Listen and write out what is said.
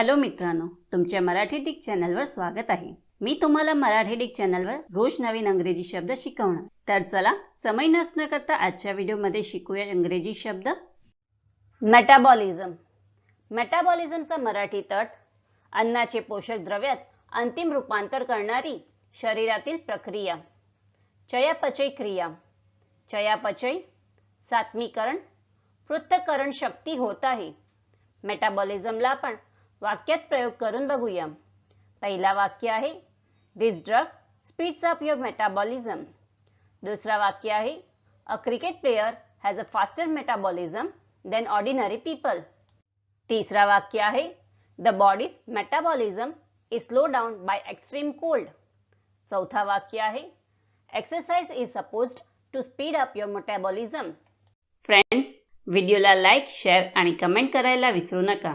Hello मित्रांनो तुमच्या Marathi Dick चॅनलवर स्वागत आहे. मी तुम्हाला मराठी डिक चॅनलवर रोज नवीन अंग्रेजी शब्द शिकवणार. तर चला समय नसणं करता आजच्या व्हिडिओमध्ये शिकूया इंग्रजी शब्द. मेटाबॉलिझम मेटाबॉलिझमचा मराठीत अर्थ अन्नाचे पोषक द्रव्यात अंतिम रूपांतर करणारी शरीरातील प्रक्रिया. चयापचय क्रिया. चयापचय सात्मीकरण पृथ्थकरण शक्ती होत आहे. मेटाबॉलिझमला आपण वाक्यात प्रयोग करून बघूया. पहिला वाक्य आहे this drug speeds up your metabolism दुसरा वाक्य आहे a cricket player has a faster metabolism then ordinary people तिसरा वाक्य आहे the body's metabolism is slow down by extreme cold चौथा वाक्य आहे exercise is suppose to speed up your metabolism friends व्हिडिओला लाईक शेअर आणि कमेंट करायला विसरू नका.